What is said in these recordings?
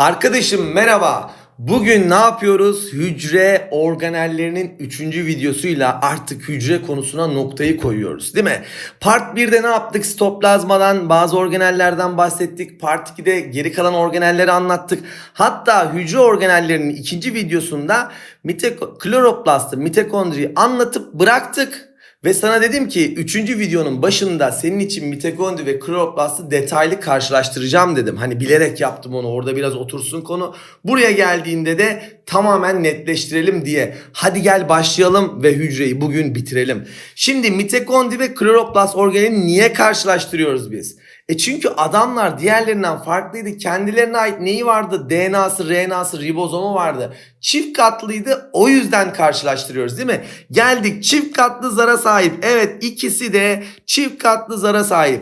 Arkadaşım merhaba. Bugün ne yapıyoruz? Hücre organellerinin 3. videosuyla artık hücre konusuna noktayı koyuyoruz değil mi? Part 1'de ne yaptık? Stoplazmadan bazı organellerden bahsettik. Part 2'de geri kalan organelleri anlattık. Hatta hücre organellerinin ikinci videosunda kloroplastı, mitokondriyi anlatıp bıraktık. Ve sana dedim ki 3. videonun başında senin için mitokondri ve kloroplastı detaylı karşılaştıracağım dedim. Hani bilerek yaptım onu orada biraz otursun konu. Buraya geldiğinde de tamamen netleştirelim diye. Hadi gel başlayalım ve hücreyi bugün bitirelim. Şimdi mitokondri ve kloroplast organelini niye karşılaştırıyoruz biz? E çünkü adamlar diğerlerinden farklıydı. Kendilerine ait neyi vardı? DNA'sı, RNA'sı, ribozomu vardı. Çift katlıydı. O yüzden karşılaştırıyoruz değil mi? Geldik çift katlı zara sahip. Evet ikisi de çift katlı zara sahip.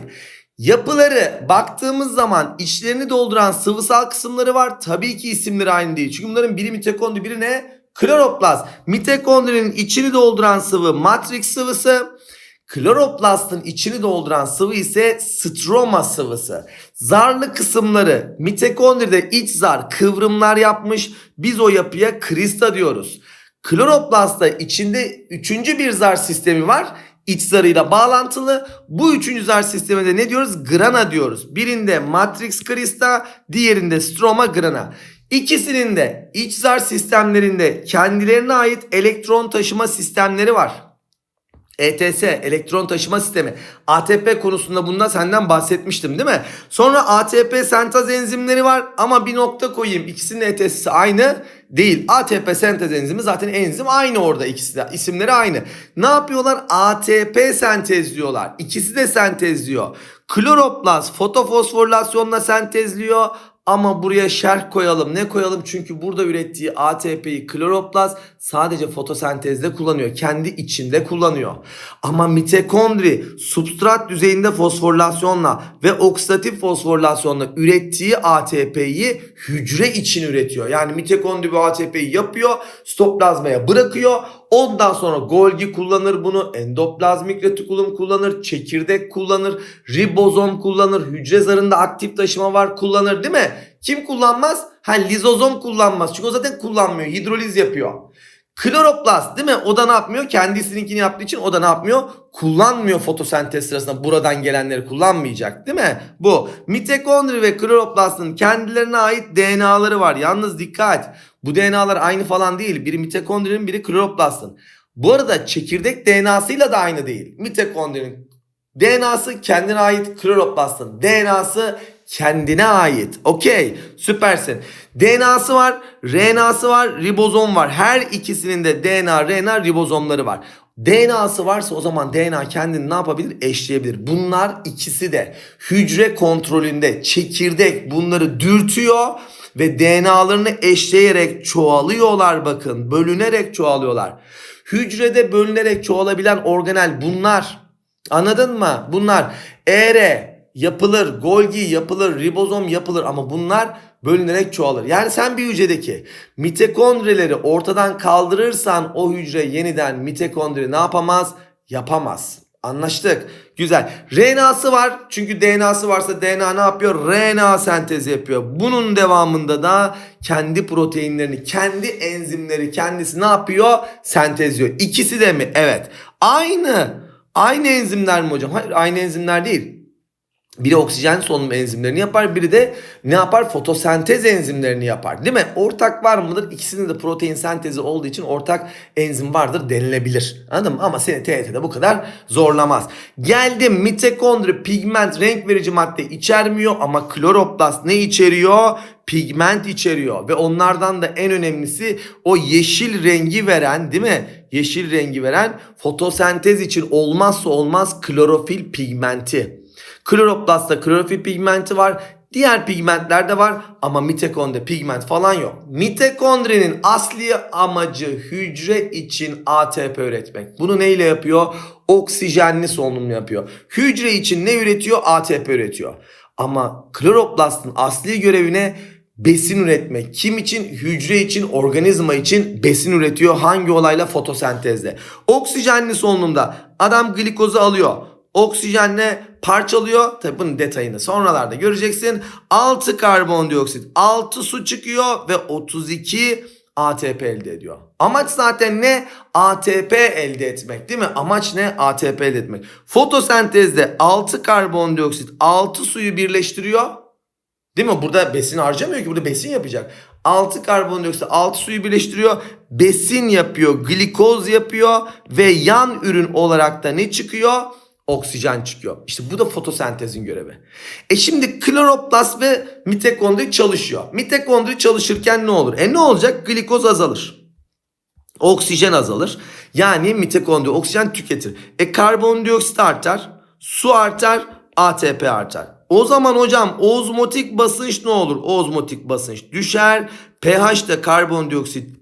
Yapıları baktığımız zaman içlerini dolduran sıvısal kısımları var. Tabii ki isimleri aynı değil. Çünkü bunların biri mitokondri, biri ne? Kloroplast. Mitokondrinin içini dolduran sıvı matrix sıvısı. Kloroplastın içini dolduran sıvı ise stroma sıvısı. Zarlı kısımları mitokondride iç zar kıvrımlar yapmış. Biz o yapıya krista diyoruz. Kloroplastta içinde üçüncü bir zar sistemi var. İç zarıyla bağlantılı. Bu üçüncü zar sisteminde ne diyoruz? Grana diyoruz. Birinde matrix krista, diğerinde stroma grana. İkisinin de iç zar sistemlerinde kendilerine ait elektron taşıma sistemleri var. ETS elektron taşıma sistemi ATP konusunda bunda senden bahsetmiştim değil mi? Sonra ATP sentez enzimleri var ama bir nokta koyayım. İkisinin ETS'si aynı değil. ATP sentez enzimi zaten enzim aynı orada ikisi de isimleri aynı. Ne yapıyorlar? ATP sentezliyorlar. İkisi de sentezliyor. Kloroplast fotofosforilasyonla sentezliyor. Ama buraya şerh koyalım. Ne koyalım? Çünkü burada ürettiği ATP'yi kloroplast sadece fotosentezde kullanıyor. Kendi içinde kullanıyor. Ama mitokondri substrat düzeyinde fosforilasyonla ve oksidatif fosforilasyonla ürettiği ATP'yi hücre için üretiyor. Yani mitokondri bu ATP'yi yapıyor, stoplazmaya bırakıyor. Ondan sonra Golgi kullanır bunu, endoplazmik retikulum kullanır, çekirdek kullanır, ribozom kullanır, hücre zarında aktif taşıma var kullanır değil mi? Kim kullanmaz? Ha lizozom kullanmaz. Çünkü o zaten kullanmıyor. Hidroliz yapıyor. Kloroplast değil mi? O da ne yapmıyor? Kendisininkini yaptığı için o da ne yapmıyor? Kullanmıyor fotosentez sırasında buradan gelenleri kullanmayacak değil mi? Bu. Mitokondri ve kloroplastın kendilerine ait DNA'ları var. Yalnız dikkat. Bu DNA'lar aynı falan değil. Biri mitokondrinin biri kloroplastın. Bu arada çekirdek DNA'sıyla da aynı değil. Mitokondrinin DNA'sı kendine ait kloroplastın. DNA'sı kendine ait. Okey süpersin. DNA'sı var, RNA'sı var, ribozom var. Her ikisinin de DNA, RNA, ribozomları var. DNA'sı varsa o zaman DNA kendini ne yapabilir? Eşleyebilir. Bunlar ikisi de hücre kontrolünde çekirdek bunları dürtüyor ve DNA'larını eşleyerek çoğalıyorlar bakın. Bölünerek çoğalıyorlar. Hücrede bölünerek çoğalabilen organel bunlar. Anladın mı? Bunlar ER yapılır, Golgi yapılır, ribozom yapılır ama bunlar bölünerek çoğalır. Yani sen bir hücredeki mitokondrileri ortadan kaldırırsan o hücre yeniden mitokondri ne yapamaz? Yapamaz. Anlaştık. Güzel. RNA'sı var. Çünkü DNA'sı varsa DNA ne yapıyor? RNA sentezi yapıyor. Bunun devamında da kendi proteinlerini, kendi enzimleri kendisi ne yapıyor? Sentezliyor. İkisi de mi? Evet. Aynı. Aynı enzimler mi hocam? Hayır aynı enzimler değil. Biri oksijen solunum enzimlerini yapar, biri de ne yapar? Fotosentez enzimlerini yapar. Değil mi? Ortak var mıdır? İkisinin de protein sentezi olduğu için ortak enzim vardır denilebilir. Anladın mı? Ama seni TYT'de bu kadar zorlamaz. Geldim mitokondri pigment renk verici madde içermiyor ama kloroplast ne içeriyor? Pigment içeriyor ve onlardan da en önemlisi o yeşil rengi veren değil mi? Yeşil rengi veren fotosentez için olmazsa olmaz klorofil pigmenti. Kloroplastta klorofil pigmenti var. Diğer pigmentler de var ama mitokondri pigment falan yok. Mitokondrinin asli amacı hücre için ATP üretmek. Bunu neyle yapıyor? Oksijenli solunum yapıyor. Hücre için ne üretiyor? ATP üretiyor. Ama kloroplastın asli görevine besin üretmek. Kim için? Hücre için, organizma için besin üretiyor. Hangi olayla? Fotosentezle. Oksijenli solunumda adam glikozu alıyor. Oksijenle parçalıyor. Tabi bunun detayını sonralarda göreceksin. 6 karbondioksit, 6 su çıkıyor ve 32 ATP elde ediyor. Amaç zaten ne? ATP elde etmek değil mi? Amaç ne? ATP elde etmek. Fotosentezde 6 karbondioksit 6 suyu birleştiriyor. Değil mi? Burada besin harcamıyor ki. Burada besin yapacak. 6 karbondioksit 6 suyu birleştiriyor. Besin yapıyor. Glikoz yapıyor. Ve yan ürün olarak da ne çıkıyor? Oksijen çıkıyor. İşte bu da fotosentezin görevi. E şimdi kloroplast ve mitokondri çalışıyor. Mitokondri çalışırken ne olur? E ne olacak? Glikoz azalır. Oksijen azalır. Yani mitokondri oksijen tüketir. E karbondioksit artar. Su artar. ATP artar. O zaman hocam ozmotik basınç ne olur? Ozmotik basınç düşer. pH de karbondioksit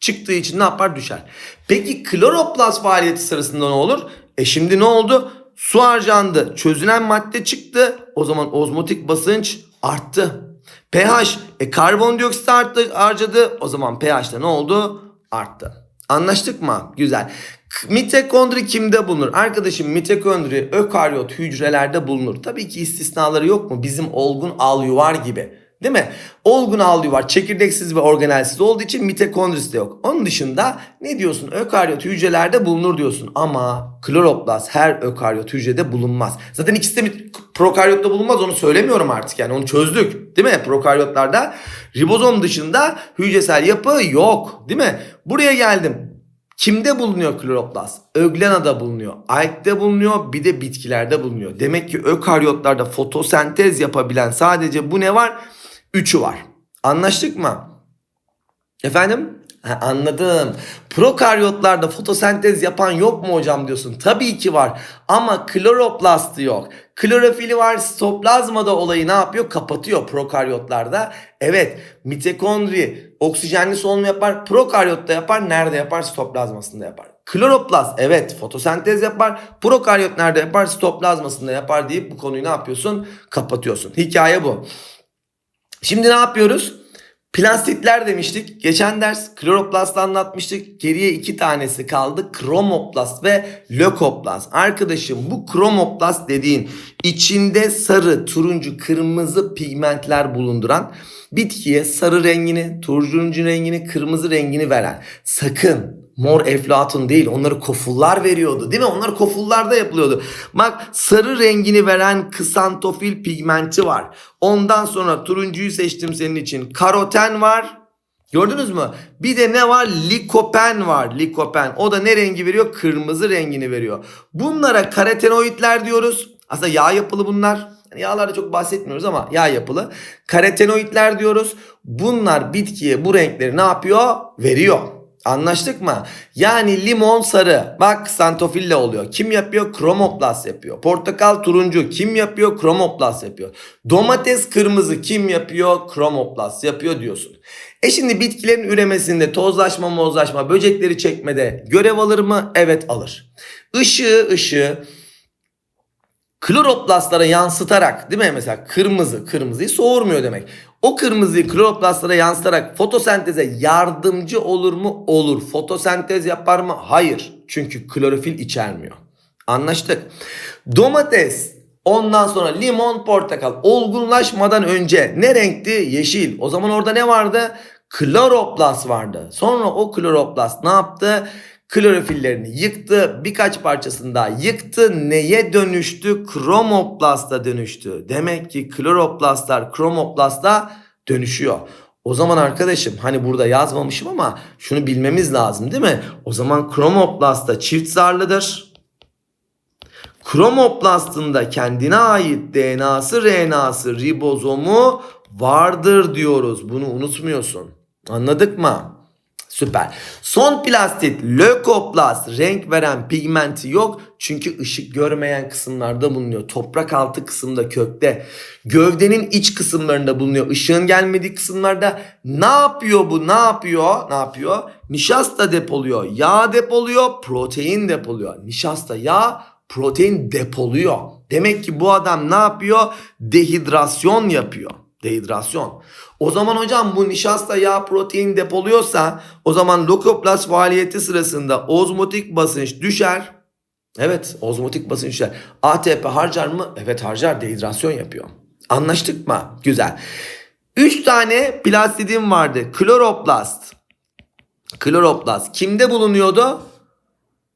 çıktığı için ne yapar? Düşer. Peki kloroplast faaliyeti sırasında ne olur? E şimdi ne oldu? Su harcandı. Çözünen madde çıktı. O zaman ozmotik basınç arttı. pH e karbondioksit arttı, harcadı. O zaman pH de ne oldu? Arttı. Anlaştık mı? Güzel. Mitokondri kimde bulunur? Arkadaşım mitokondri ökaryot hücrelerde bulunur. Tabii ki istisnaları yok mu? Bizim olgun alüvar gibi. Değil mi? Olgun alüvar çekirdeksiz ve organelsiz olduğu için mitokondrisi de yok. Onun dışında ne diyorsun? Ökaryot hücrelerde bulunur diyorsun. Ama kloroplast her ökaryot hücrede bulunmaz. Zaten ikisi de prokaryotta bulunmaz onu söylemiyorum artık yani onu çözdük. Değil mi? Prokaryotlarda ribozom dışında hücresel yapı yok. Değil mi? Buraya geldim. Kimde bulunuyor kloroplast? Öglenada bulunuyor. Alg'de bulunuyor. Bir de bitkilerde bulunuyor. Demek ki ökaryotlarda fotosentez yapabilen sadece bu ne var? Üçü var. Anlaştık mı? Efendim? Ha, anladım. Prokaryotlarda fotosentez yapan yok mu hocam diyorsun. Tabii ki var. Ama kloroplastı yok. Klorofili var. Sitoplazmada olayı ne yapıyor? Kapatıyor prokaryotlarda. Evet mitokondri oksijenli solunum yapar. Prokaryotta yapar. Nerede yapar? Sitoplazmasında yapar. Kloroplast evet fotosentez yapar. Prokaryot nerede yapar? Sitoplazmasında yapar deyip bu konuyu ne yapıyorsun? Kapatıyorsun. Hikaye bu. Şimdi ne yapıyoruz? Plastitler demiştik. Geçen ders kloroplast anlatmıştık. Geriye iki tanesi kaldı. Kromoplast ve lökoplast. Arkadaşım bu kromoplast dediğin içinde sarı, turuncu, kırmızı pigmentler bulunduran bitkiye sarı rengini, turuncu rengini, kırmızı rengini veren. Sakın mor eflatun değil onları kofullar veriyordu değil mi? Onlar kofullarda yapılıyordu. Bak sarı rengini veren kısantofil pigmenti var. Ondan sonra turuncuyu seçtim senin için. Karoten var. Gördünüz mü? Bir de ne var? Likopen var. Likopen. O da ne rengi veriyor? Kırmızı rengini veriyor. Bunlara karotenoidler diyoruz. Aslında yağ yapılı bunlar. Yani yağlarda çok bahsetmiyoruz ama yağ yapılı. Karotenoidler diyoruz. Bunlar bitkiye bu renkleri ne yapıyor? Veriyor. Anlaştık mı? Yani limon sarı. Bak santofille oluyor. Kim yapıyor? Kromoplast yapıyor. Portakal turuncu. Kim yapıyor? Kromoplast yapıyor. Domates kırmızı. Kim yapıyor? Kromoplast yapıyor diyorsun. E şimdi bitkilerin üremesinde tozlaşma mozlaşma böcekleri çekmede görev alır mı? Evet alır. Işığı ışığı kloroplastlara yansıtarak değil mi? Mesela kırmızı kırmızıyı soğurmuyor demek. O kırmızıyı kloroplastlara yansıtarak fotosenteze yardımcı olur mu? Olur. Fotosentez yapar mı? Hayır. Çünkü klorofil içermiyor. Anlaştık. Domates Ondan sonra limon, portakal olgunlaşmadan önce ne renkti? Yeşil. O zaman orada ne vardı? Kloroplast vardı. Sonra o kloroplast ne yaptı? Klorofillerini yıktı. Birkaç parçasını daha yıktı. Neye dönüştü? Kromoplasta dönüştü. Demek ki kloroplastlar kromoplasta dönüşüyor. O zaman arkadaşım hani burada yazmamışım ama şunu bilmemiz lazım değil mi? O zaman kromoplasta çift zarlıdır. Kromoplastında kendine ait DNA'sı, RNA'sı, ribozomu vardır diyoruz. Bunu unutmuyorsun. Anladık mı? Süper. Son plastit lökoplast renk veren pigmenti yok. Çünkü ışık görmeyen kısımlarda bulunuyor. Toprak altı kısımda kökte. Gövdenin iç kısımlarında bulunuyor. Işığın gelmediği kısımlarda ne yapıyor bu? Ne yapıyor? Ne yapıyor? Nişasta depoluyor. Yağ depoluyor. Protein depoluyor. Nişasta yağ protein depoluyor. Demek ki bu adam ne yapıyor? Dehidrasyon yapıyor. Dehidrasyon. O zaman hocam bu nişasta yağ protein depoluyorsa o zaman lokoplast faaliyeti sırasında ozmotik basınç düşer. Evet ozmotik basınç düşer. ATP harcar mı? Evet harcar dehidrasyon yapıyor. Anlaştık mı? Güzel. 3 tane plastidim vardı. Kloroplast. Kloroplast kimde bulunuyordu?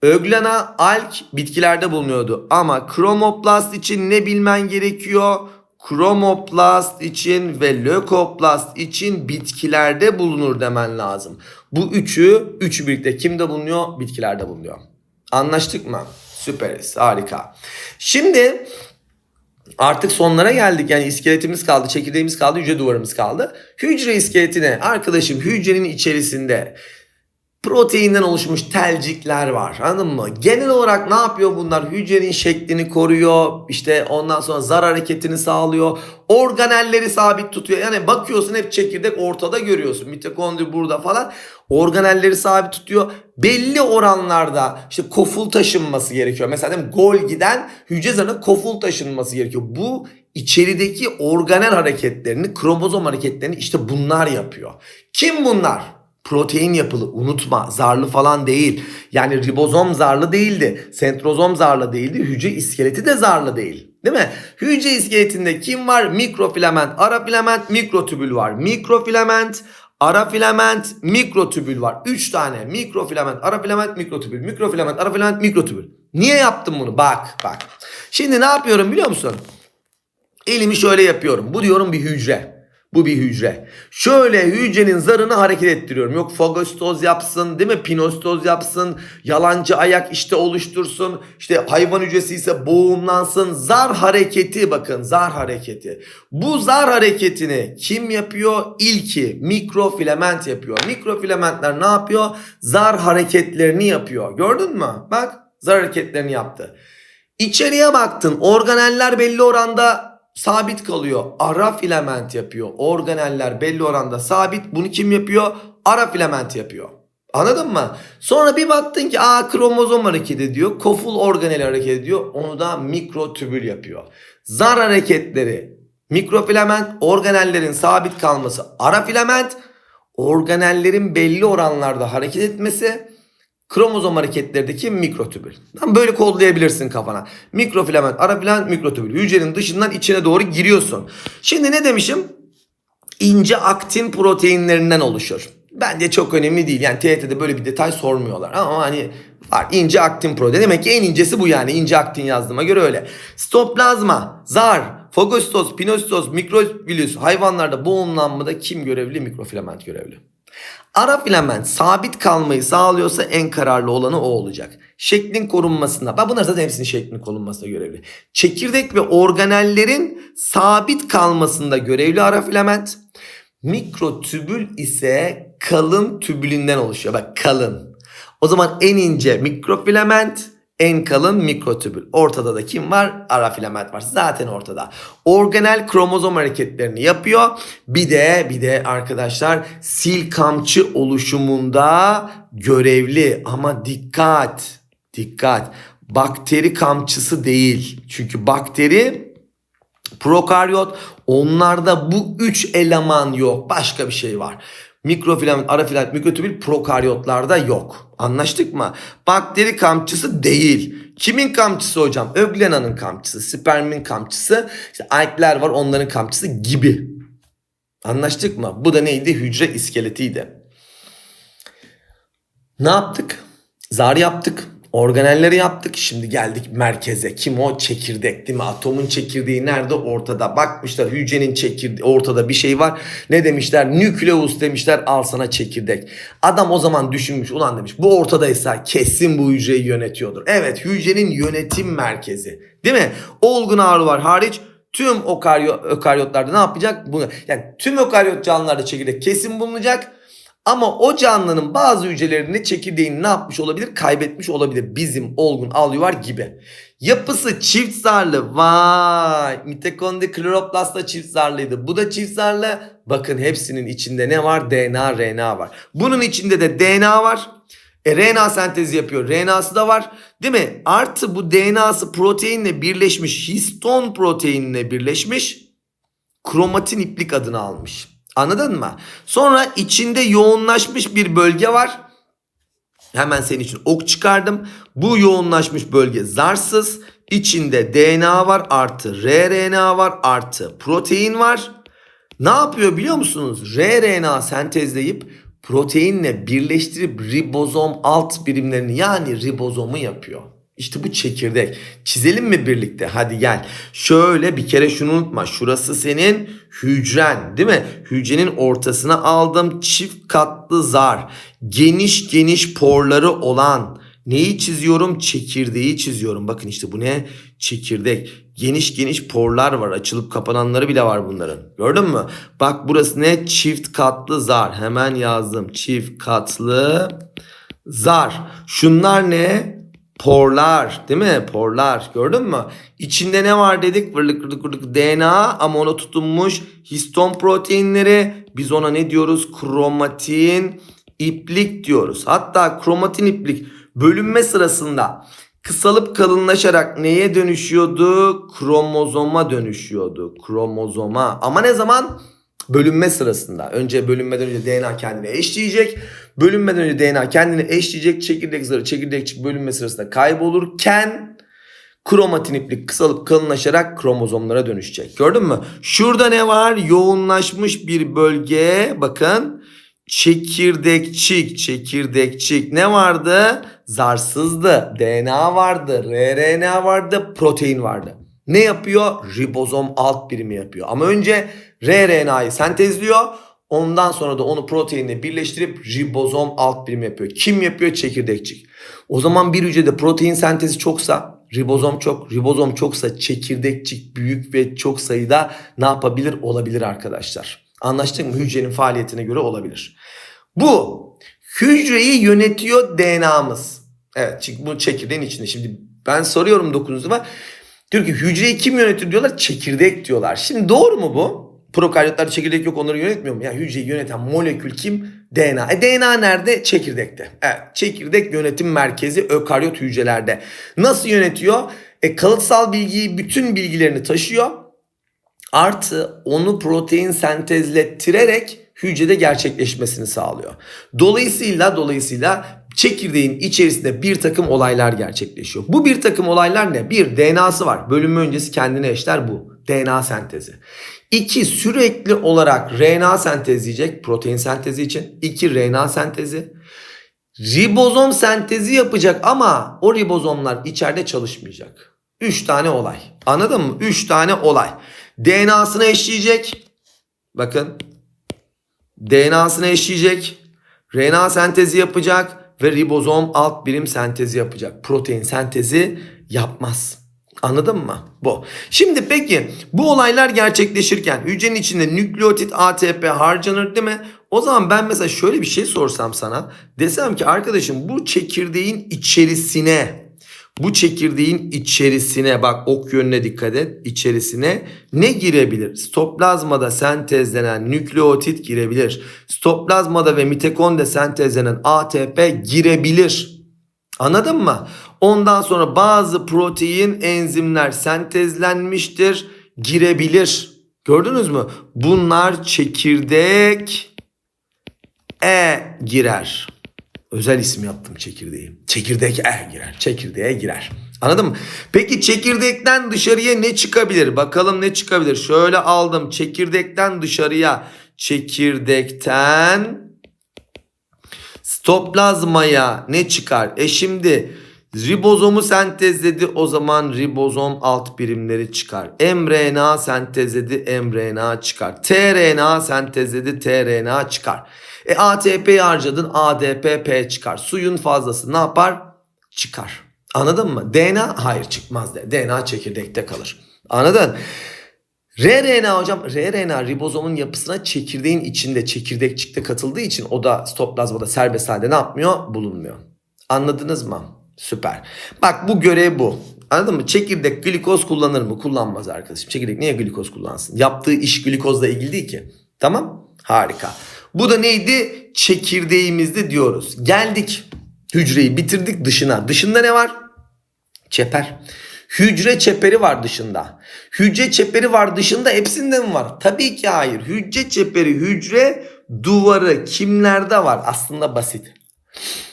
Öglana alk bitkilerde bulunuyordu. Ama kromoplast için ne bilmen gerekiyor? Kromoplast için ve lökoplast için bitkilerde bulunur demen lazım. Bu üçü, üçü birlikte kimde bulunuyor? Bitkilerde bulunuyor. Anlaştık mı? Süperiz. Harika. Şimdi artık sonlara geldik. Yani iskeletimiz kaldı, çekirdeğimiz kaldı, hücre duvarımız kaldı. Hücre iskeletine arkadaşım hücrenin içerisinde proteinden oluşmuş telcikler var. Anladın mı? Genel olarak ne yapıyor bunlar? Hücrenin şeklini koruyor. İşte ondan sonra zar hareketini sağlıyor. Organelleri sabit tutuyor. Yani bakıyorsun hep çekirdek ortada görüyorsun. Mitokondri burada falan. Organelleri sabit tutuyor. Belli oranlarda işte koful taşınması gerekiyor. Mesela değil mi? gol giden hücre zarına koful taşınması gerekiyor. Bu içerideki organel hareketlerini, kromozom hareketlerini işte bunlar yapıyor. Kim bunlar? Protein yapılı unutma zarlı falan değil. Yani ribozom zarlı değildi. Sentrozom zarlı değildi. Hücre iskeleti de zarlı değil. Değil mi? Hücre iskeletinde kim var? Mikrofilament, ara filament, mikrotübül var. Mikrofilament, ara filament, mikrotübül var. 3 tane mikrofilament, ara filament, mikrotübül. Mikrofilament, ara filament, mikrotübül. Niye yaptım bunu? Bak bak. Şimdi ne yapıyorum biliyor musun? Elimi şöyle yapıyorum. Bu diyorum bir hücre. Bu bir hücre. Şöyle hücrenin zarını hareket ettiriyorum. Yok fagostoz yapsın değil mi? Pinostoz yapsın. Yalancı ayak işte oluştursun. İşte hayvan hücresi ise boğumlansın. Zar hareketi bakın zar hareketi. Bu zar hareketini kim yapıyor? İlki mikrofilament yapıyor. Mikrofilamentler ne yapıyor? Zar hareketlerini yapıyor. Gördün mü? Bak zar hareketlerini yaptı. İçeriye baktın organeller belli oranda sabit kalıyor. Ara filament yapıyor. Organeller belli oranda sabit. Bunu kim yapıyor? Ara filament yapıyor. Anladın mı? Sonra bir baktın ki aa kromozom hareket ediyor. Koful organeli hareket ediyor. Onu da mikrotübül yapıyor. Zar hareketleri mikrofilament, organellerin sabit kalması ara filament, organellerin belli oranlarda hareket etmesi kromozom hareketlerdeki mikrotübül. Tam böyle kodlayabilirsin kafana. Mikrofilament, ara filament, mikrotübül. Hücrenin dışından içine doğru giriyorsun. Şimdi ne demişim? İnce aktin proteinlerinden oluşur. Bence çok önemli değil. Yani TYT'de böyle bir detay sormuyorlar. Ama hani var ince aktin protein. Demek ki en incesi bu yani. İnce aktin yazdığıma göre öyle. Stoplazma, zar, fagostoz, pinostoz, mikrovilüs hayvanlarda boğumlanmada kim görevli? Mikrofilament görevli. Ara filament sabit kalmayı sağlıyorsa en kararlı olanı o olacak. Şeklin korunmasında, ben bunlar zaten hepsinin şeklin korunmasında görevli. Çekirdek ve organellerin sabit kalmasında görevli ara filament. Mikrotübül ise kalın tübülünden oluşuyor. Bak kalın. O zaman en ince mikrofilament, en kalın mikrotübül. Ortada da kim var? Ara filament var. Zaten ortada. Organel kromozom hareketlerini yapıyor. Bir de bir de arkadaşlar sil kamçı oluşumunda görevli. Ama dikkat. Dikkat. Bakteri kamçısı değil. Çünkü bakteri prokaryot onlarda bu üç eleman yok. Başka bir şey var. Mikrofilament, ara filament, mikrotübül prokaryotlarda yok. Anlaştık mı? Bakteri kamçısı değil. Kimin kamçısı hocam? Öglena'nın kamçısı, spermin kamçısı, işte alkler var onların kamçısı gibi. Anlaştık mı? Bu da neydi? Hücre iskeletiydi. Ne yaptık? Zar yaptık. Organelleri yaptık. Şimdi geldik merkeze. Kim o? Çekirdek değil mi? Atomun çekirdeği nerede? Ortada. Bakmışlar hücrenin çekirdeği ortada bir şey var. Ne demişler? Nükleus demişler. Al sana çekirdek. Adam o zaman düşünmüş. Ulan demiş bu ortadaysa kesin bu hücreyi yönetiyordur. Evet hücrenin yönetim merkezi. Değil mi? Olgun ağırlığı var hariç tüm okaryo, ökaryotlarda ne yapacak? Bunu, yani tüm ökaryot canlılarda çekirdek kesin bulunacak. Ama o canlının bazı hücrelerinde çekirdeğini ne yapmış olabilir? Kaybetmiş olabilir. Bizim olgun alüvar gibi. Yapısı çift zarlı. Vay. Mitokondri kloroplast da çift zarlıydı. Bu da çift zarlı. Bakın hepsinin içinde ne var? DNA, RNA var. Bunun içinde de DNA var. E, RNA sentezi yapıyor. RNA'sı da var. Değil mi? Artı bu DNA'sı proteinle birleşmiş. Histon proteinle birleşmiş. Kromatin iplik adını almış. Anladın mı? Sonra içinde yoğunlaşmış bir bölge var. Hemen senin için ok çıkardım. Bu yoğunlaşmış bölge zarsız. İçinde DNA var artı rRNA var artı protein var. Ne yapıyor biliyor musunuz? rRNA sentezleyip proteinle birleştirip ribozom alt birimlerini yani ribozomu yapıyor. İşte bu çekirdek. Çizelim mi birlikte? Hadi gel. Şöyle bir kere şunu unutma. Şurası senin hücren değil mi? Hücrenin ortasına aldım çift katlı zar. Geniş geniş porları olan neyi çiziyorum? Çekirdeği çiziyorum. Bakın işte bu ne? Çekirdek. Geniş geniş porlar var. Açılıp kapananları bile var bunların. Gördün mü? Bak burası ne? Çift katlı zar. Hemen yazdım. Çift katlı zar. Şunlar ne? Porlar değil mi? Porlar gördün mü? İçinde ne var dedik? Vırlık vırlık vırlık DNA ama ona tutunmuş histon proteinleri. Biz ona ne diyoruz? Kromatin iplik diyoruz. Hatta kromatin iplik bölünme sırasında kısalıp kalınlaşarak neye dönüşüyordu? Kromozoma dönüşüyordu. Kromozoma. Ama ne zaman? Bölünme sırasında. Önce bölünmeden önce DNA kendini eşleyecek. Bölünmeden önce DNA kendini eşleyecek. Çekirdek zarı çekirdekçik bölünme sırasında kaybolurken kromatin iplik kısalıp kalınlaşarak kromozomlara dönüşecek. Gördün mü? Şurada ne var? Yoğunlaşmış bir bölge. Bakın. Çekirdekçik, çekirdekçik ne vardı? Zarsızdı. DNA vardı, rRNA vardı, protein vardı. Ne yapıyor? Ribozom alt birimi yapıyor. Ama önce rRNA'yı sentezliyor. Ondan sonra da onu proteinle birleştirip ribozom alt birimi yapıyor. Kim yapıyor? Çekirdekçik. O zaman bir hücrede protein sentezi çoksa, ribozom çok, ribozom çoksa çekirdekçik büyük ve çok sayıda ne yapabilir? Olabilir arkadaşlar. Anlaştık mı? Hücrenin faaliyetine göre olabilir. Bu hücreyi yönetiyor DNA'mız. Evet çünkü bu çekirdeğin içinde. Şimdi ben soruyorum dokunuzuma. Diyor ki hücreyi kim yönetir diyorlar? Çekirdek diyorlar. Şimdi doğru mu bu? Prokaryotlarda çekirdek yok onları yönetmiyor mu? Ya hücreyi yöneten molekül kim? DNA. E DNA nerede? Çekirdekte. Evet çekirdek yönetim merkezi ökaryot hücrelerde. Nasıl yönetiyor? E kalıtsal bilgiyi bütün bilgilerini taşıyor. Artı onu protein sentezlettirerek hücrede gerçekleşmesini sağlıyor. Dolayısıyla dolayısıyla çekirdeğin içerisinde bir takım olaylar gerçekleşiyor. Bu bir takım olaylar ne? Bir DNA'sı var. Bölünme öncesi kendine eşler bu. DNA sentezi. İki sürekli olarak RNA sentezleyecek protein sentezi için. İki RNA sentezi. Ribozom sentezi yapacak ama o ribozomlar içeride çalışmayacak. Üç tane olay. Anladın mı? Üç tane olay. DNA'sını eşleyecek. Bakın. DNA'sını eşleyecek. RNA sentezi yapacak ve ribozom alt birim sentezi yapacak. Protein sentezi yapmaz. Anladın mı? Bu. Şimdi peki bu olaylar gerçekleşirken hücrenin içinde nükleotit ATP harcanır değil mi? O zaman ben mesela şöyle bir şey sorsam sana. Desem ki arkadaşım bu çekirdeğin içerisine bu çekirdeğin içerisine bak ok yönüne dikkat et. içerisine ne girebilir? Stoplazmada sentezlenen nükleotit girebilir. Stoplazmada ve mitokondride sentezlenen ATP girebilir. Anladın mı? Ondan sonra bazı protein enzimler sentezlenmiştir, girebilir. Gördünüz mü? Bunlar çekirdek E girer. Özel isim yaptım çekirdeği. Çekirdek E girer. Çekirdeğe girer. Anladın mı? Peki çekirdekten dışarıya ne çıkabilir? Bakalım ne çıkabilir? Şöyle aldım. Çekirdekten dışarıya. Çekirdekten stoplazmaya ne çıkar? E şimdi ribozomu sentezledi o zaman ribozom alt birimleri çıkar. mRNA sentezledi mRNA çıkar. tRNA sentezledi tRNA çıkar. E ATP harcadın ADP çıkar. Suyun fazlası ne yapar? Çıkar. Anladın mı? DNA hayır çıkmaz de. DNA çekirdekte kalır. Anladın? rRNA hocam rRNA ribozomun yapısına çekirdeğin içinde çekirdekçikte katıldığı için o da stoplazmada serbest halde ne yapmıyor? Bulunmuyor. Anladınız mı? Süper. Bak bu görev bu. Anladın mı? Çekirdek glikoz kullanır mı? Kullanmaz arkadaşım. Çekirdek niye glikoz kullansın? Yaptığı iş glikozla ilgili değil ki. Tamam? Harika. Bu da neydi? Çekirdeğimizdi diyoruz. Geldik. Hücreyi bitirdik dışına. Dışında ne var? Çeper. Hücre çeperi var dışında. Hücre çeperi var dışında hepsinde mi var? Tabii ki hayır. Hücre çeperi, hücre duvarı kimlerde var? Aslında basit.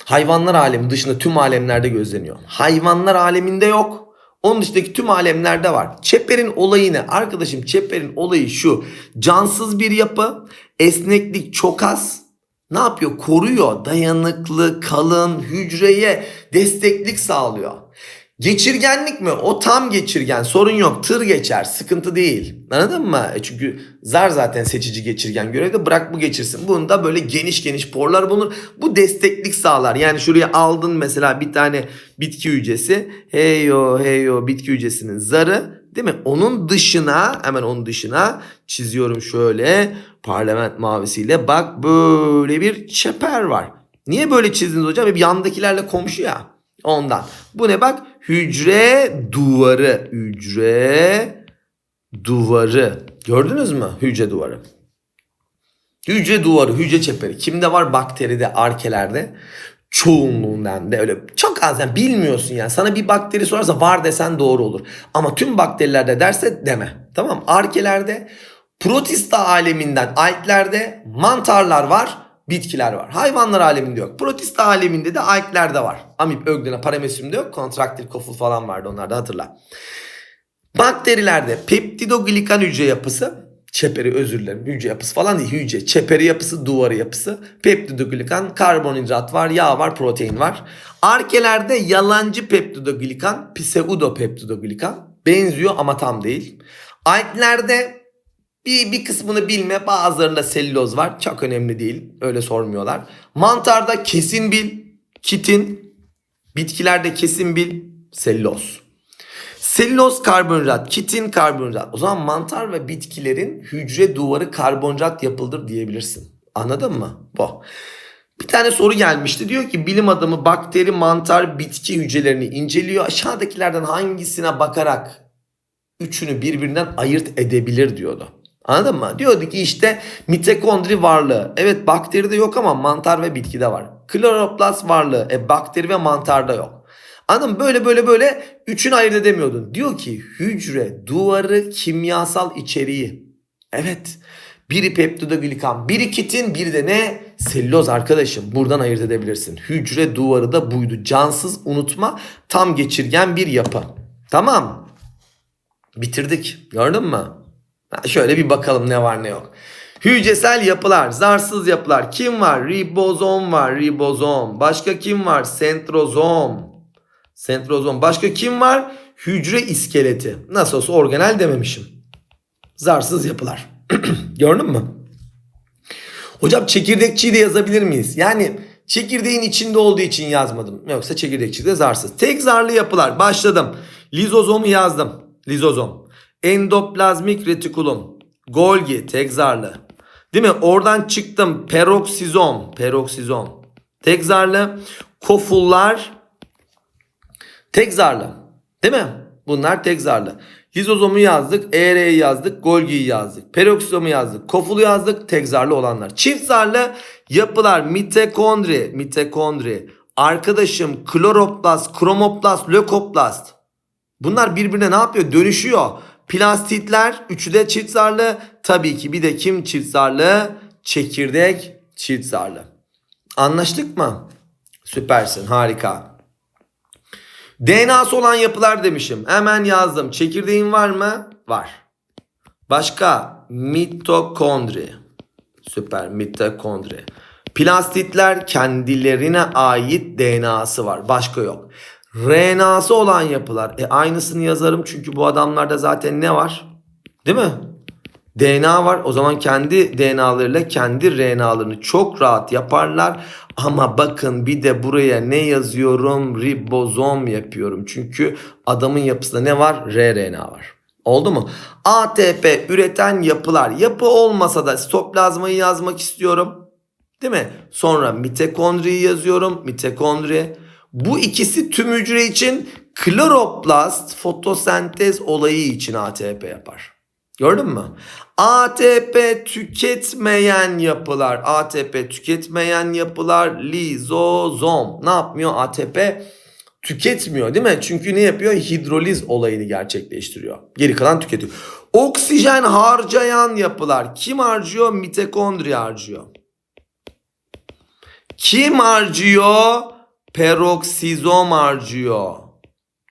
Hayvanlar alemi dışında tüm alemlerde gözleniyor. Hayvanlar aleminde yok. Onun dışındaki tüm alemlerde var. Çeperin olayı ne? Arkadaşım çeperin olayı şu. Cansız bir yapı. Esneklik çok az. Ne yapıyor? Koruyor. Dayanıklı, kalın, hücreye desteklik sağlıyor. Geçirgenlik mi? O tam geçirgen. Sorun yok. Tır geçer. Sıkıntı değil. Anladın mı? E çünkü zar zaten seçici geçirgen görevde. Bırak bu geçirsin. Bunda böyle geniş geniş porlar bulunur. Bu desteklik sağlar. Yani şuraya aldın mesela bir tane bitki hücresi. Heyo heyo bitki hücresinin zarı. Değil mi? Onun dışına hemen onun dışına çiziyorum şöyle parlament mavisiyle. Bak böyle bir çeper var. Niye böyle çizdiniz hocam? Hep yandakilerle komşu ya. Ondan. Bu ne bak? Hücre duvarı. Hücre duvarı. Gördünüz mü? Hücre duvarı. Hücre duvarı, hücre çeperi. Kimde var? Bakteride, arkelerde. Çoğunluğundan da öyle çok az yani bilmiyorsun yani. Sana bir bakteri sorarsa var desen doğru olur. Ama tüm bakterilerde derse deme. Tamam Arkelerde, protista aleminden alklerde mantarlar var bitkiler var. Hayvanlar aleminde yok. Protista aleminde de alklerde var. Amip, öglena, paramesyumda yok. Kontraktil, koful falan vardı onlarda hatırla. Bakterilerde peptidoglikan hücre yapısı çeperi özür dilerim hücre yapısı falan değil hücre. Çeperi yapısı duvarı yapısı. Peptidoglikan karbonhidrat var yağ var protein var. Arkelerde yalancı peptidoglikan pseudo peptidoglikan benziyor ama tam değil. Alklerde bir, bir kısmını bilme bazılarında selüloz var. Çok önemli değil öyle sormuyorlar. Mantarda kesin bil kitin. Bitkilerde kesin bil selüloz Selüloz karbonhidrat, kitin karbonhidrat. O zaman mantar ve bitkilerin hücre duvarı karbonhidrat yapıldır diyebilirsin. Anladın mı? Bu. Bir tane soru gelmişti. Diyor ki bilim adamı bakteri, mantar, bitki hücrelerini inceliyor. Aşağıdakilerden hangisine bakarak üçünü birbirinden ayırt edebilir diyordu. Anladın mı? Diyordu ki işte mitokondri varlığı. Evet bakteride yok ama mantar ve bitkide var. Kloroplast varlığı. E bakteri ve mantarda yok. Anladın mı? Böyle böyle böyle üçünü ayırt edemiyordun. Diyor ki hücre duvarı kimyasal içeriği. Evet. Biri peptidoglikan, biri kitin, biri de ne? Selüloz arkadaşım. Buradan ayırt edebilirsin. Hücre duvarı da buydu. Cansız unutma tam geçirgen bir yapı. Tamam. Bitirdik. Gördün mü? Şöyle bir bakalım ne var ne yok. Hücresel yapılar, zarsız yapılar. Kim var? Ribozom var, ribozom. Başka kim var? Sentrozom. Sentrozom. Başka kim var? Hücre iskeleti. Nasıl olsa organel dememişim. Zarsız yapılar. Gördün mü? Hocam çekirdekçiyi de yazabilir miyiz? Yani çekirdeğin içinde olduğu için yazmadım. Yoksa çekirdekçi de zarsız. Tek zarlı yapılar. Başladım. Lizozomu yazdım. Lizozom. Endoplazmik retikulum. Golgi tek zarlı. Değil mi? Oradan çıktım. Peroksizom. Peroksizom. Tek zarlı. Kofullar Tek zarlı. Değil mi? Bunlar tek zarlı. Lizozomu yazdık, ER'yi yazdık, Golgi'yi yazdık. Peroksizomu yazdık, Kofulu yazdık, tek zarlı olanlar. Çift zarlı yapılar mitokondri, mitokondri. Arkadaşım kloroplast, kromoplast, lökoplast. Bunlar birbirine ne yapıyor? Dönüşüyor. Plastitler üçü de çift zarlı. Tabii ki bir de kim çift zarlı? Çekirdek çift zarlı. Anlaştık mı? Süpersin harika. DNA'sı olan yapılar demişim. Hemen yazdım. Çekirdeğin var mı? Var. Başka mitokondri. Süper mitokondri. Plastitler kendilerine ait DNA'sı var. Başka yok. RNA'sı olan yapılar. E aynısını yazarım çünkü bu adamlarda zaten ne var? Değil mi? DNA var. O zaman kendi DNA'larıyla kendi RNA'larını çok rahat yaparlar. Ama bakın bir de buraya ne yazıyorum? Ribozom yapıyorum. Çünkü adamın yapısında ne var? rRNA var. Oldu mu? ATP üreten yapılar. Yapı olmasa da sitoplazmayı yazmak istiyorum. Değil mi? Sonra mitokondriyi yazıyorum. Mitokondri. Bu ikisi tüm hücre için kloroplast fotosentez olayı için ATP yapar. Gördün mü? ATP tüketmeyen yapılar. ATP tüketmeyen yapılar lizozom. Ne yapmıyor? ATP tüketmiyor değil mi? Çünkü ne yapıyor? Hidroliz olayını gerçekleştiriyor. Geri kalan tüketiyor. Oksijen harcayan yapılar. Kim harcıyor? Mitokondri harcıyor. Kim harcıyor? peroksizom harcıyor.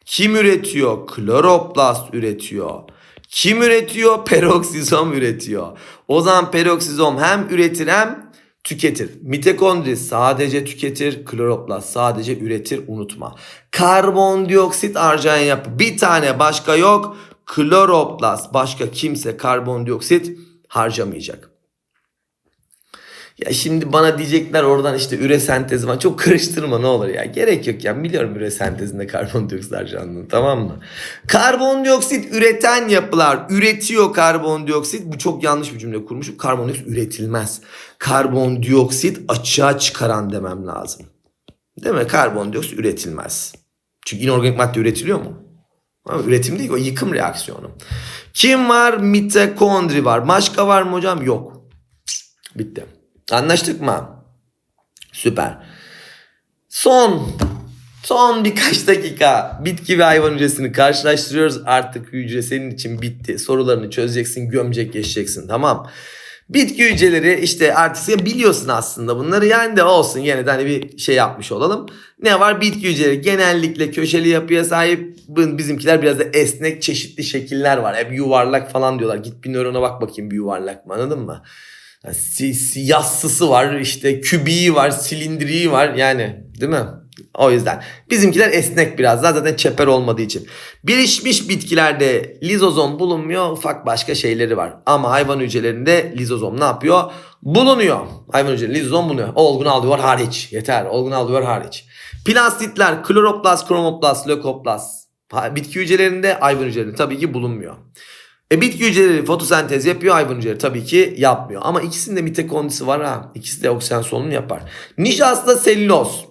Kim üretiyor? Kloroplast üretiyor. Kim üretiyor? Peroksizom üretiyor. O zaman peroksizom hem üretir hem tüketir. Mitokondri sadece tüketir, kloroplast sadece üretir unutma. Karbondioksit harcayan yapı bir tane başka yok. Kloroplast başka kimse karbondioksit harcamayacak. Ya şimdi bana diyecekler oradan işte üre sentezi var. Çok karıştırma ne olur ya. Gerek yok ya. Biliyorum üre sentezinde karbondioksit harcandığını tamam mı? Karbondioksit üreten yapılar üretiyor karbondioksit. Bu çok yanlış bir cümle kurmuşum. Karbondioksit üretilmez. Karbondioksit açığa çıkaran demem lazım. Değil mi? Karbondioksit üretilmez. Çünkü inorganik madde üretiliyor mu? Ama üretim değil o yıkım reaksiyonu. Kim var? Mitokondri var. Başka var mı hocam? Yok. Bitti. Anlaştık mı? Süper. Son son birkaç dakika bitki ve hayvan hücresini karşılaştırıyoruz. Artık hücre senin için bitti. Sorularını çözeceksin, gömecek geçeceksin tamam. Bitki hücreleri işte artık sen biliyorsun aslında bunları yani de olsun yine de hani bir şey yapmış olalım. Ne var? Bitki hücreleri genellikle köşeli yapıya sahip. Bizimkiler biraz da esnek çeşitli şekiller var. Hep yuvarlak falan diyorlar. Git bir nörona bak bakayım bir yuvarlak mı anladın mı? Si- si- yassısı var işte kübiği var silindriği var yani değil mi? O yüzden bizimkiler esnek biraz daha zaten çeper olmadığı için. Gelişmiş bitkilerde lizozom bulunmuyor ufak başka şeyleri var. Ama hayvan hücrelerinde lizozom ne yapıyor? Bulunuyor. Hayvan hücrelerinde lizozom bulunuyor. Olgun alveolar hariç. Yeter olgun alveolar hariç. Plastitler kloroplast, kromoplast, lökoplast. Bitki hücrelerinde hayvan hücrelerinde tabii ki bulunmuyor. E bitki hücreleri fotosentez yapıyor, hayvan hücreleri tabii ki yapmıyor. Ama ikisinde mitokondrisi var ha. İkisi de oksijen solunum yapar. Nişasta selüloz.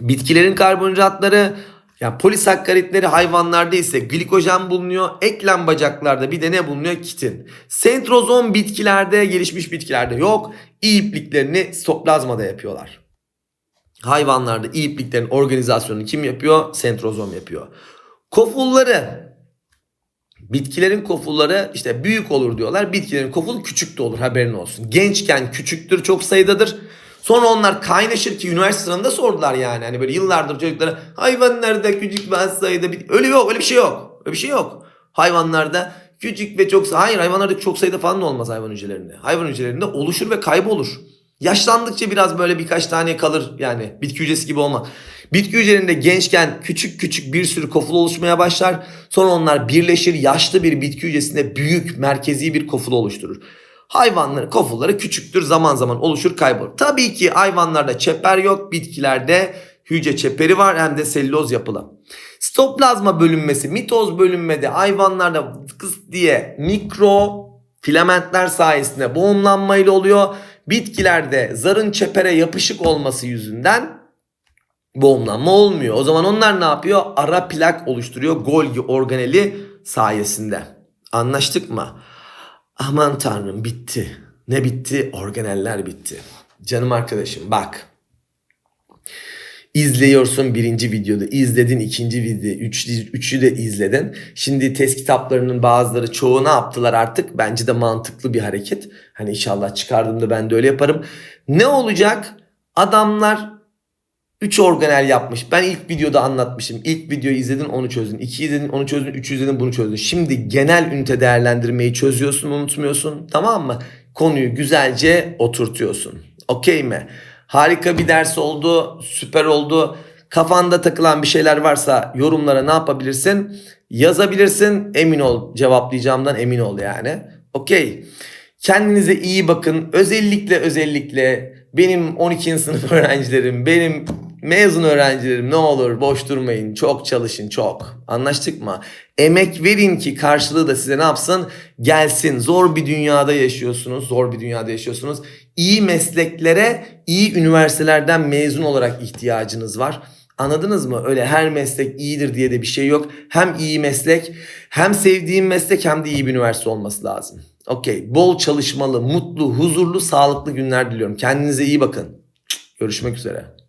Bitkilerin karbonhidratları, yani polisakkaritleri hayvanlarda ise glikojen bulunuyor. Eklem bacaklarda bir de ne bulunuyor? Kitin. Sentrozom bitkilerde, gelişmiş bitkilerde yok. İyi ipliklerini sitoplazmada yapıyorlar. Hayvanlarda iyi ipliklerin organizasyonunu kim yapıyor? Sentrozom yapıyor. Kofulları Bitkilerin kofulları işte büyük olur diyorlar. Bitkilerin kofulu küçük de olur haberin olsun. Gençken küçüktür çok sayıdadır. Sonra onlar kaynaşır ki üniversite sınavında sordular yani. Hani böyle yıllardır çocuklara hayvanlarda küçük az sayıda bir... Öyle yok öyle bir şey yok. Öyle bir şey yok. Hayvanlarda küçük ve çok hayır hayvanlarda çok sayıda falan da olmaz hayvan hücrelerinde. Hayvan hücrelerinde oluşur ve kaybolur. Yaşlandıkça biraz böyle birkaç tane kalır yani bitki hücresi gibi olmaz. Bitki hücrelerinde gençken küçük küçük bir sürü koful oluşmaya başlar. Sonra onlar birleşir yaşlı bir bitki hücresinde büyük merkezi bir koful oluşturur. Hayvanların kofulları küçüktür zaman zaman oluşur kaybolur. Tabii ki hayvanlarda çeper yok bitkilerde hücre çeperi var hem de selüloz yapılı. Sitoplazma bölünmesi mitoz bölünmede hayvanlarda kıs diye mikro filamentler sayesinde boğumlanmayla oluyor. Bitkilerde zarın çepere yapışık olması yüzünden boğumlanma olmuyor. O zaman onlar ne yapıyor? Ara plak oluşturuyor Golgi organeli sayesinde. Anlaştık mı? Aman tanrım bitti. Ne bitti? Organeller bitti. Canım arkadaşım bak. İzliyorsun birinci videoda, izledin ikinci video, üç, üçü de izledin. Şimdi test kitaplarının bazıları çoğu ne yaptılar artık? Bence de mantıklı bir hareket. Hani inşallah çıkardığımda ben de öyle yaparım. Ne olacak? Adamlar 3 organel yapmış. Ben ilk videoda anlatmışım. İlk videoyu izledin onu çözdün. 2 izledin onu çözdün. 3 izledin bunu çözdün. Şimdi genel ünite değerlendirmeyi çözüyorsun unutmuyorsun. Tamam mı? Konuyu güzelce oturtuyorsun. Okey mi? Harika bir ders oldu. Süper oldu. Kafanda takılan bir şeyler varsa yorumlara ne yapabilirsin? Yazabilirsin. Emin ol cevaplayacağımdan emin ol yani. Okey. Kendinize iyi bakın. Özellikle özellikle benim 12. sınıf öğrencilerim, benim mezun öğrencilerim ne olur boş durmayın. Çok çalışın çok. Anlaştık mı? Emek verin ki karşılığı da size ne yapsın? Gelsin. Zor bir dünyada yaşıyorsunuz. Zor bir dünyada yaşıyorsunuz. İyi mesleklere, iyi üniversitelerden mezun olarak ihtiyacınız var. Anladınız mı? Öyle her meslek iyidir diye de bir şey yok. Hem iyi meslek, hem sevdiğim meslek hem de iyi bir üniversite olması lazım. Okey. Bol çalışmalı, mutlu, huzurlu, sağlıklı günler diliyorum. Kendinize iyi bakın. Görüşmek üzere.